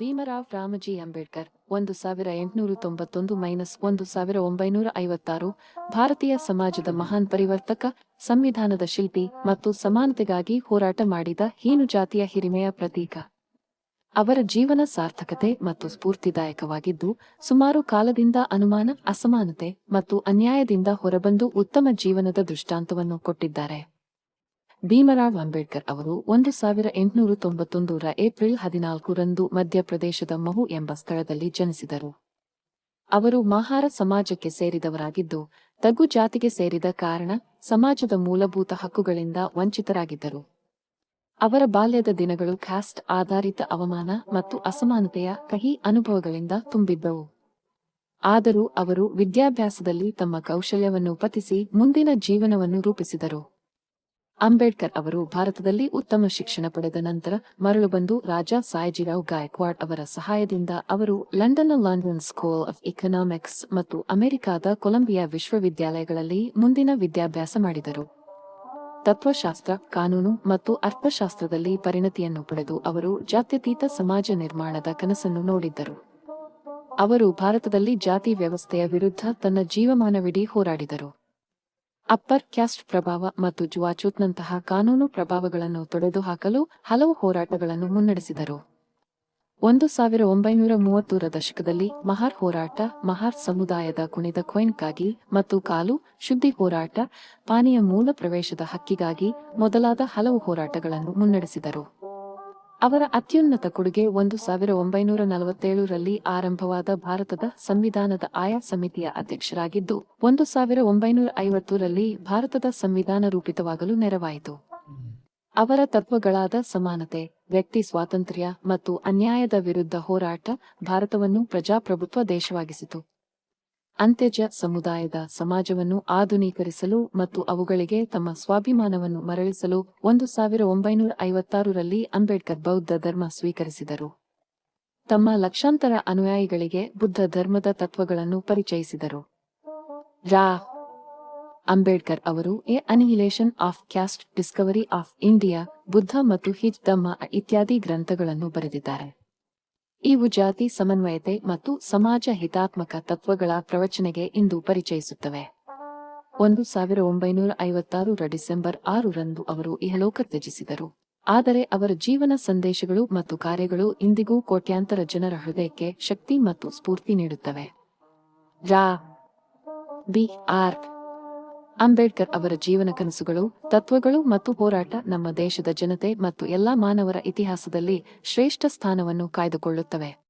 ಭೀಮರಾವ್ ರಾಮಜಿ ಅಂಬೇಡ್ಕರ್, ಒಂದು ಸಾವಿರ ಎಂಟುನೂರ ತೊಂಬತ್ತೊಂದು ಮೈನಸ್ ಒಂದು ಸಾವಿರ ಒಂಬೈನೂರ ಐವತ್ತಾರು, ಭಾರತೀಯ ಸಮಾಜದ ಮಹಾನ್ ಪರಿವರ್ತಕ, ಸಂವಿಧಾನದ ಶಿಲ್ಪಿ ಮತ್ತು ಸಮಾನತೆಗಾಗಿ ಹೋರಾಟ ಮಾಡಿದ ಹೀನು ಜಾತಿಯ ಹಿರಿಮೆಯ ಪ್ರತೀಕ. ಅವರ ಜೀವನ ಸಾರ್ಥಕತೆ ಮತ್ತು ಸ್ಫೂರ್ತಿದಾಯಕವಾಗಿದ್ದು, ಸುಮಾರು ಕಾಲದಿಂದ ಅನುಮಾನ, ಅಸಮಾನತೆ ಮತ್ತು ಅನ್ಯಾಯದಿಂದ ಹೊರಬಂದು ಉತ್ತಮ ಜೀವನದ ದೃಷ್ಟಾಂತವನ್ನು ಕೊಟ್ಟಿದ್ದಾರೆ. ಭೀಮರಾವ್ ಅಂಬೇಡ್ಕರ್ ಅವರು ಒಂದು ಸಾವಿರ ಎಂಟುನೂರ ತೊಂಬತ್ತೊಂದರ ಏಪ್ರಿಲ್ ಹದಿನಾಲ್ಕರಂದು ಮಧ್ಯಪ್ರದೇಶದ ಮಹು ಎಂಬ ಸ್ಥಳದಲ್ಲಿ ಜನಿಸಿದರು. ಅವರು ಮಹಾರ ಸಮಾಜಕ್ಕೆ ಸೇರಿದವರಾಗಿದ್ದು, ತಗ್ಗು ಜಾತಿಗೆ ಸೇರಿದ ಕಾರಣ ಸಮಾಜದ ಮೂಲಭೂತ ಹಕ್ಕುಗಳಿಂದ ವಂಚಿತರಾಗಿದ್ದರು. ಅವರ ಬಾಲ್ಯದ ದಿನಗಳು ಕ್ಯಾಸ್ಟ್ ಆಧಾರಿತ ಅವಮಾನ ಮತ್ತು ಅಸಮಾನತೆಯ ಕಹಿ ಅನುಭವಗಳಿಂದ ತುಂಬಿದ್ದವು. ಆದರೂ ಅವರು ವಿದ್ಯಾಭ್ಯಾಸದಲ್ಲಿ ತಮ್ಮ ಕೌಶಲ್ಯವನ್ನು ಪತಿಸಿ ಮುಂದಿನ ಜೀವನವನ್ನು ರೂಪಿಸಿದರು. ಅಂಬೇಡ್ಕರ್ ಅವರು ಭಾರತದಲ್ಲಿ ಉತ್ತಮ ಶಿಕ್ಷಣ ಪಡೆದ ನಂತರ ಮರಳು ಬಂದು ರಾಜಾ ಸಾಯಜಿರಾವ್ ಗಾಯಕ್ವಾಡ್ ಅವರ ಸಹಾಯದಿಂದ ಅವರು ಲಂಡನ್ನ ಲಂಡನ್ ಸ್ಕೂಲ್ ಆಫ್ ಇಕನಾಮಿಕ್ಸ್ ಮತ್ತು ಅಮೆರಿಕಾದ ಕೊಲಂಬಿಯಾ ವಿಶ್ವವಿದ್ಯಾಲಯಗಳಲ್ಲಿ ಮುಂದಿನ ವಿದ್ಯಾಭ್ಯಾಸ ಮಾಡಿದರು. ತತ್ವಶಾಸ್ತ್ರ, ಕಾನೂನು ಮತ್ತು ಅರ್ಥಶಾಸ್ತ್ರದಲ್ಲಿ ಪರಿಣತಿಯನ್ನು ಪಡೆದು ಅವರು ಜಾತ್ಯತೀತ ಸಮಾಜ ನಿರ್ಮಾಣದ ಕನಸನ್ನು ನೋಡಿದ್ದರು. ಅವರು ಭಾರತದಲ್ಲಿ ಜಾತಿ ವ್ಯವಸ್ಥೆಯ ವಿರುದ್ಧ ತನ್ನ ಜೀವಮಾನವಿಡೀ ಹೋರಾಡಿದರು. ಅಪ್ಪರ್ ಕ್ಯಾಸ್ಟ್ ಪ್ರಭಾವ ಮತ್ತು ಜುವಾಚೂತ್ನಂತಹ ಕಾನೂನು ಪ್ರಭಾವಗಳನ್ನು ತೊಡೆದುಹಾಕಲು ಹಲವು ಹೋರಾಟಗಳನ್ನು ಮುನ್ನಡೆಸಿದರು. ಒಂದು ಸಾವಿರ ಒಂಬೈನೂರ ಮೂವತ್ತೂರ ದಶಕದಲ್ಲಿ ಮಹಾರ್ ಹೋರಾಟ, ಮಹಾರ್ ಸಮುದಾಯದ ಕುಣಿದ ಕೊಯ್ನ್ಗಾಗಿ ಮತ್ತು ಕಾಲು ಶುದ್ಧಿ ಹೋರಾಟ, ಪಾನೀಯ ಮೂಲ ಪ್ರವೇಶದ ಹಕ್ಕಿಗಾಗಿ ಮೊದಲಾದ ಹಲವು ಹೋರಾಟಗಳನ್ನು ಮುನ್ನಡೆಸಿದರು. ಅವರ ಅತ್ಯುನ್ನತ ಕೊಡುಗೆ ಒಂದು ಸಾವಿರ ಒಂಬೈನೂರ ನಲವತ್ತೇಳರಲ್ಲಿ ಆರಂಭವಾದ ಭಾರತದ ಸಂವಿಧಾನದ ಆಯಾ ಸಮಿತಿಯ ಅಧ್ಯಕ್ಷರಾಗಿದ್ದು, ಒಂದು ಸಾವಿರ ಒಂಬೈನೂರ ಐವತ್ತರಲ್ಲಿ ಭಾರತದ ಸಂವಿಧಾನ ರೂಪಿತವಾಗಲು ನೆರವಾಯಿತು. ಅವರ ತತ್ವಗಳಾದ ಸಮಾನತೆ, ವ್ಯಕ್ತಿ ಸ್ವಾತಂತ್ರ್ಯ ಮತ್ತು ಅನ್ಯಾಯದ ವಿರುದ್ಧ ಹೋರಾಟ ಭಾರತವನ್ನು ಪ್ರಜಾಪ್ರಭುತ್ವ ದೇಶವಾಗಿಸಿತು. ಅಂತ್ಯಜ ಸಮುದಾಯದ ಸಮಾಜವನ್ನು ಆಧುನೀಕರಿಸಲು ಮತ್ತು ಅವುಗಳಿಗೆ ತಮ್ಮ ಸ್ವಾಭಿಮಾನವನ್ನು ಮರಳಿಸಲು ಒಂದು ಸಾವಿರ ಒಂಬೈನೂರ ಐವತ್ತಾರರಲ್ಲಿ ಅಂಬೇಡ್ಕರ್ ಬೌದ್ಧ ಧರ್ಮ ಸ್ವೀಕರಿಸಿದರು. ತಮ್ಮ ಲಕ್ಷಾಂತರ ಅನುಯಾಯಿಗಳಿಗೆ ಬುದ್ಧ ಧರ್ಮದ ತತ್ವಗಳನ್ನು ಪರಿಚಯಿಸಿದರು. ರಾ. ಅಂಬೇಡ್ಕರ್ ಅವರು A annihilation of caste discovery of India, Buddha ಮತ್ತು ಹಿಜ್ ಧಮ್ಮ ಇತ್ಯಾದಿ ಗ್ರಂಥಗಳನ್ನು ಬರೆದಿದ್ದಾರೆ. ಇವು ಜಾತಿ ಸಮನ್ವಯತೆ ಮತ್ತು ಸಮಾಜ ಹಿತಾತ್ಮಕ ತತ್ವಗಳ ಪ್ರವಚನೆಗೆ ಇಂದು ಪರಿಚಯಿಸುತ್ತವೆ. ಒಂದು ಸಾವಿರ ಒಂಬೈನೂರ ಐವತ್ತಾರರ ಡಿಸೆಂಬರ್ ಆರರಂದು ಅವರು ಇಹಲೋಕ ತ್ಯಜಿಸಿದರು. ಆದರೆ ಅವರ ಜೀವನ ಸಂದೇಶಗಳು ಮತ್ತು ಕಾರ್ಯಗಳು ಇಂದಿಗೂ ಕೋಟ್ಯಾಂತರ ಜನರ ಹೃದಯಕ್ಕೆ ಶಕ್ತಿ ಮತ್ತು ಸ್ಫೂರ್ತಿ ನೀಡುತ್ತವೆ. ರಾ. ಬಿ. ಆರ್. ಅಂಬೇಡ್ಕರ್ ಅವರ ಜೀವನ ಕನಸುಗಳು, ತತ್ವಗಳು ಮತ್ತು ಹೋರಾಟ ನಮ್ಮ ದೇಶದ ಜನತೆ ಮತ್ತು ಎಲ್ಲಾ ಮಾನವರ ಇತಿಹಾಸದಲ್ಲಿ ಶ್ರೇಷ್ಠ ಸ್ಥಾನವನ್ನು ಕಾಯ್ದುಕೊಳ್ಳುತ್ತವೆ.